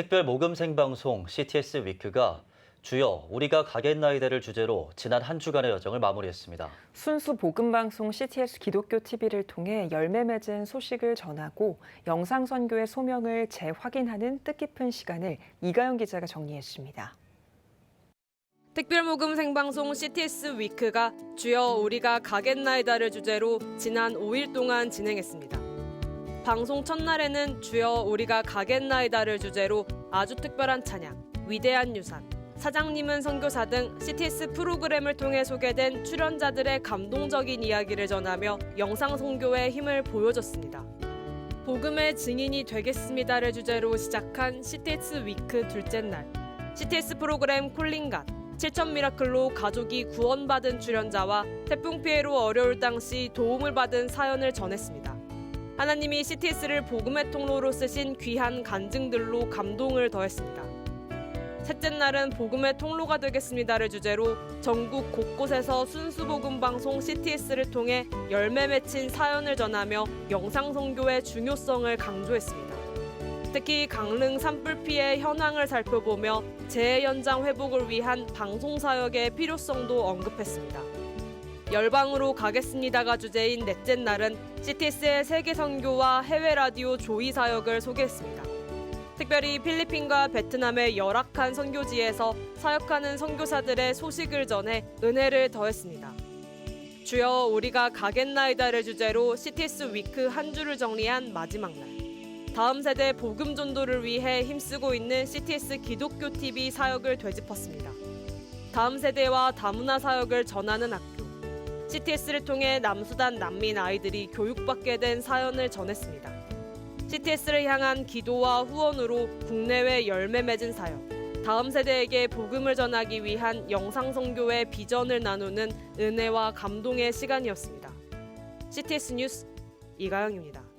특별 모금 생방송 CTS 위크가 주요 우리가 가겠나이다를 주제로 지난 한 주간의 여정을 마무리했습니다. 순수 복음 방송 CTS 기독교 TV를 통해 열매 맺은 소식을 전하고 영상 선교의 소명을 재확인하는 뜻깊은 시간을 이가영 기자가 정리했습니다. 특별 모금 생방송 CTS 위크가 주여 우리가 가겠나이다를 주제로 지난 5일 동안 진행했습니다. 방송 첫날에는 주여 우리가 가겠나이다를 주제로 아주 특별한 찬양, 위대한 유산, 사장님은 선교사 등 CTS 프로그램을 통해 소개된 출연자들의 감동적인 이야기를 전하며 영상 선교의 힘을 보여줬습니다. 복음의 증인이 되겠습니다를 주제로 시작한 CTS 위크 둘째 날. CTS 프로그램 콜링갓 7천 미라클로 가족이 구원받은 출연자와 태풍 피해로 어려울 당시 도움을 받은 사연을 전했습니다. 하나님이 CTS를 복음의 통로로 쓰신 귀한 간증들로 감동을 더했습니다. 셋째 날은 복음의 통로가 되겠습니다를 주제로 전국 곳곳에서 순수 복음 방송 CTS를 통해 열매 맺힌 사연을 전하며 영상 선교의 중요성을 강조했습니다. 특히 강릉 산불 피해 현황을 살펴보며 재해 현장 회복을 위한 방송 사역의 필요성도 언급했습니다. 열방으로 가겠습니다가 주제인 넷째 날은 CTS의 세계 선교와 해외 라디오 조이 사역을 소개했습니다. 특별히 필리핀과 베트남의 열악한 선교지에서 사역하는 선교사들의 소식을 전해 은혜를 더했습니다. 주여 우리가 가겠나이다를 주제로 CTS 위크 한 주를 정리한 마지막 날. 다음 세대 복음 전도를 위해 힘쓰고 있는 CTS 기독교 TV 사역을 되짚었습니다. 다음 세대와 다문화 사역을 전하는 학교. CTS를 통해 남수단 난민 아이들이 교육받게 된 사연을 전했습니다. CTS를 향한 기도와 후원으로 국내외 열매 맺은 사역. 다음 세대에게 복음을 전하기 위한 영상 선교의 비전을 나누는 은혜와 감동의 시간이었습니다. CTS 뉴스 이가영입니다.